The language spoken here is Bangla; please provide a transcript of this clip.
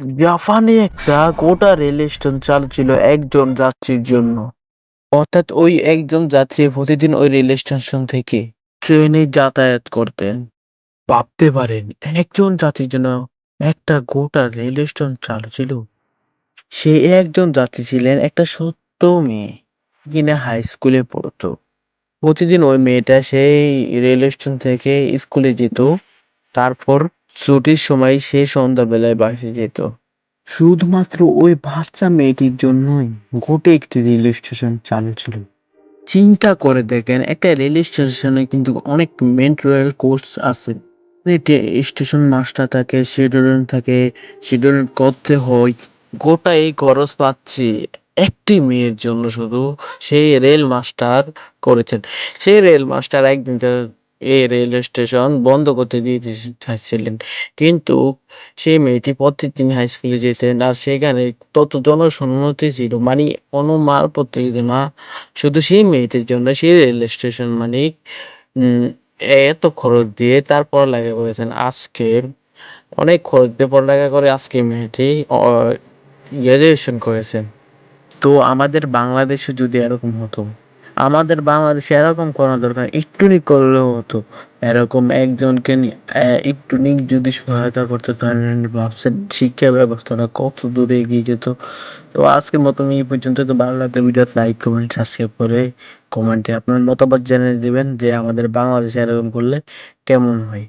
জাপানে একটা গোটা রেল স্টেশন চালু ছিল একজন যাত্রীর জন্য। অর্থাৎ ওই একজন যাত্রী প্রতিদিন ওই রেল স্টেশন থেকে ট্রেনে যাতায়াত করতেন। ভাবতে পারেন, একজন যাত্রীর জন্য একটা গোটা রেল স্টেশন চালু ছিল। সে একজন যাত্রী ছিলেন একটা সত্য মেয়ে কিনা হাই স্কুলে পড়তো। প্রতিদিন ওই মেয়েটা সেই রেল স্টেশন থেকে স্কুলে যেত, তারপর ছুটির সময় সে সন্ধ্যাবেলায় বাসে যেত। শুধুমাত্র ওই বাচ্চা মেয়েটির জন্যই গোটা একটি রেল স্টেশন চালু ছিল। চিন্তা করে দেখেন একটা রেল স্টেশনে কিন্তু অনেক রেল কোর্স আছে। স্টেশন মাস্টার থাকে শিডিউল থাকে শিডিউল করতে হয় গোটা এই খরচ পাচ্ছি একটি মেয়ের জন্য শুধু সেই রেল মাস্টার করেছেন। সেই রেল মাস্টার একদিন এই রেল স্টেশন বন্ধ করতে দিয়ে চাইছিলেন কিন্তু সেই মেয়েটি প্রত্যেকদিন হাই স্কুলে যেতেন আর সেখানে তত জনসম্মতি ছিল মানে কোনো দিত না। শুধু সেই মেয়েটির জন্য সেই রেল স্টেশন উম, এত খরচ দিয়ে তার পড়ালেখা করেছেন। আজকে অনেক খরচ দিয়ে পড়ালেখা করে আজকে মেয়েটি গ্রাজুয়েশন করেছেন। তো আমাদের বাংলাদেশে যদি এরকম হতো আমাদের বাংলাদেশে এরকম করা দরকার একটুনি করলেও হতো। এরকম একজনকে নিয়ে একটু একটুনি যদি সহায়তা করতে পারেন, ভাবছেন শিক্ষা ব্যবস্থাটা কত দূরে এগিয়ে যেত। তো আজকের মতো এই পর্যন্ত। তো ভালো লাগলে ভিডিও লাইক কমেন্ট সাবস্ক্রাইব করে কমেন্টে আপনার মতামত জানিয়ে দেবেন যে আমাদের বাংলাদেশে এরকম করলে কেমন হয়।